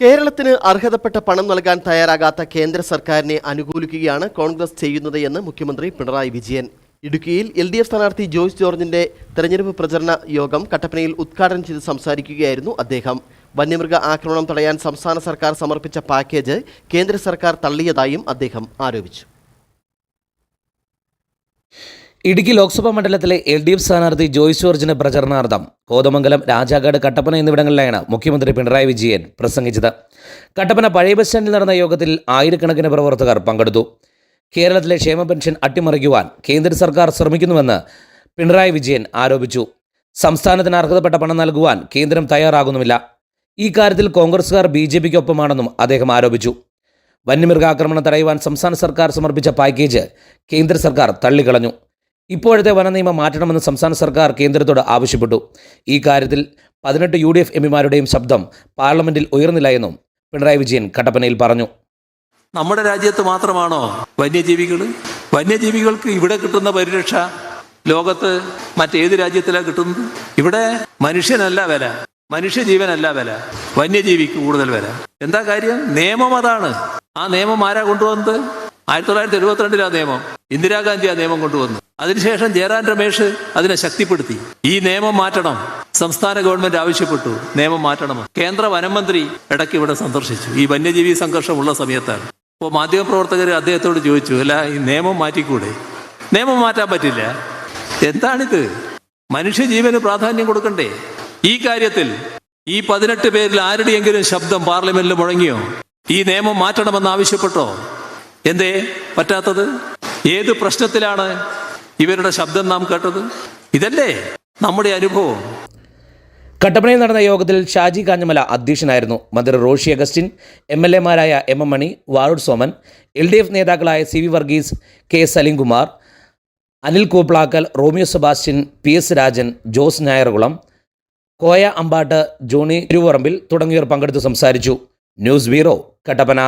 കേരളത്തിന് അർഹതപ്പെട്ട പണം നൽകാൻ തയ്യാറാകാത്ത കേന്ദ്ര സർക്കാരിനെ അനുകൂലിക്കുകയാണ് കോൺഗ്രസ് ചെയ്യുന്നത് എന്ന് മുഖ്യമന്ത്രി പിണറായി വിജയൻ. ഇടുക്കിയിൽ എൽ ഡി എഫ് സ്ഥാനാർത്ഥി ജോയ്സ് ജോർജിന്റെ തെരഞ്ഞെടുപ്പ് പ്രചരണ യോഗം കട്ടപ്പനയിൽ ഉദ്ഘാടനം ചെയ്ത് സംസാരിക്കുകയായിരുന്നു അദ്ദേഹം. വന്യമൃഗ ആക്രമണം തടയാൻ സംസ്ഥാന സർക്കാർ സമർപ്പിച്ച പാക്കേജ് കേന്ദ്ര സർക്കാർ തള്ളിയതായും അദ്ദേഹം ആരോപിച്ചു. ഇടുക്കി ലോക്സഭാ മണ്ഡലത്തിലെ എൽ ഡി എഫ് സ്ഥാനാർത്ഥി ജോയ്സ് ജോർജിന്റെ പ്രചരണാർത്ഥം കോതമംഗലം രാജാക്കാട് കട്ടപ്പന എന്നിവിടങ്ങളിലാണ് മുഖ്യമന്ത്രി പിണറായി വിജയൻ പ്രസംഗിച്ചത്. കട്ടപ്പന പഴയ ബസ് സ്റ്റാൻഡിൽ നടന്ന യോഗത്തിൽ ആയിരക്കണക്കിന് പ്രവർത്തകർ പങ്കെടുത്തു. കേരളത്തിലെ ക്ഷേമ പെൻഷൻ അട്ടിമറിക്കുവാൻ കേന്ദ്ര സർക്കാർ ശ്രമിക്കുന്നുവെന്ന് പിണറായി വിജയൻ ആരോപിച്ചു. സംസ്ഥാനത്തിന് അർഹതപ്പെട്ട പണം നൽകുവാൻ കേന്ദ്രം തയ്യാറാകുന്നുമില്ല. ഈ കാര്യത്തിൽ കോൺഗ്രസുകാർ ബി ജെ പിക്കൊപ്പമാണെന്നും അദ്ദേഹം ആരോപിച്ചു. വന്യമൃഗാക്രമണം തടയുവാൻ സംസ്ഥാന സർക്കാർ സമർപ്പിച്ച പാക്കേജ് കേന്ദ്ര സർക്കാർ തള്ളിക്കളഞ്ഞു. ഇപ്പോഴത്തെ വനനിയമം മാറ്റണമെന്ന് സംസ്ഥാന സർക്കാർ കേന്ദ്രത്തോട് ആവശ്യപ്പെട്ടു. ഈ കാര്യത്തിൽ പതിനെട്ട് യു ഡി എഫ് എംപിമാരുടെയും ശബ്ദം പാർലമെന്റിൽ ഉയർന്നില്ല എന്നും പിണറായി വിജയൻ കട്ടപ്പനയിൽ പറഞ്ഞു. നമ്മുടെ രാജ്യത്ത് മാത്രമാണോ വന്യജീവികൾ വന്യജീവികൾക്ക് ഇവിടെ കിട്ടുന്ന പരിരക്ഷ ലോകത്ത് മറ്റേത് രാജ്യത്തിലാണ് കിട്ടുന്നത്? ഇവിടെ മനുഷ്യനല്ല വില. മനുഷ്യജീവനല്ല വില. വന്യജീവിക്ക് കൂടുതൽ വില. എന്താ കാര്യം? നിയമം അതാണ്. ആ നിയമം ആരാ കൊണ്ടുവന്നത്? ആയിരത്തി തൊള്ളായിരത്തി എഴുപത്തിരണ്ടിലാ നിയമം. ഇന്ദിരാഗാന്ധി ആ നിയമം കൊണ്ടുവന്നു അതിനുശേഷം ജയറാം രമേശ് അതിനെ ശക്തിപ്പെടുത്തി. ഈ നിയമം മാറ്റണം. സംസ്ഥാന ഗവൺമെന്റ് ആവശ്യപ്പെട്ടു. നിയമം മാറ്റണം. കേന്ദ്ര വനമന്ത്രി ഇടയ്ക്ക് ഇവിടെ സന്ദർശിച്ചു. ഈ വന്യജീവി സംഘർഷമുള്ള സമയത്താണ്. അപ്പോൾ മാധ്യമപ്രവർത്തകർ അദ്ദേഹത്തോട് ചോദിച്ചു അല്ല ഈ നിയമം മാറ്റിക്കൂടെ? നിയമം മാറ്റാൻ പറ്റില്ല. എന്താണിത്? മനുഷ്യജീവന് പ്രാധാന്യം കൊടുക്കണ്ടേ? ഈ കാര്യത്തിൽ ഈ പതിനെട്ട് പേരിൽ ആരുടെയെങ്കിലും ശബ്ദം പാർലമെന്റിൽ മുഴങ്ങിയോ? ഈ നിയമം മാറ്റണമെന്ന് ആവശ്യപ്പെട്ടോ? എന്തേ? പറ്റാത്തത്? ഏത് പ്രശ്നത്തിലാണ്? ഇവരുടെ ശബ്ദം നാം കേട്ടത്? ഇതല്ലേ നമ്മുടെ അനുഭവം? കട്ടപ്പനയിൽ നടന്ന യോഗത്തിൽ ഷാജി കാഞ്ഞമല അധ്യക്ഷനായിരുന്നു മന്ത്രി റോഷി അഗസ്റ്റിൻ എം എൽ എമാരായ എം എം മണി വാറൂഡ് സോമൻ എൽ ഡി എഫ് നേതാക്കളായ C V Varghese K Salimkumar Anil Kooplakkal Romeo Sebastian P S Rajan Jose Nayarkulam Koya Ambatt Johny Thiruvarambil തുടങ്ങിയവർ പങ്കെടുത്ത് സംസാരിച്ചു. News bureau Kattappana.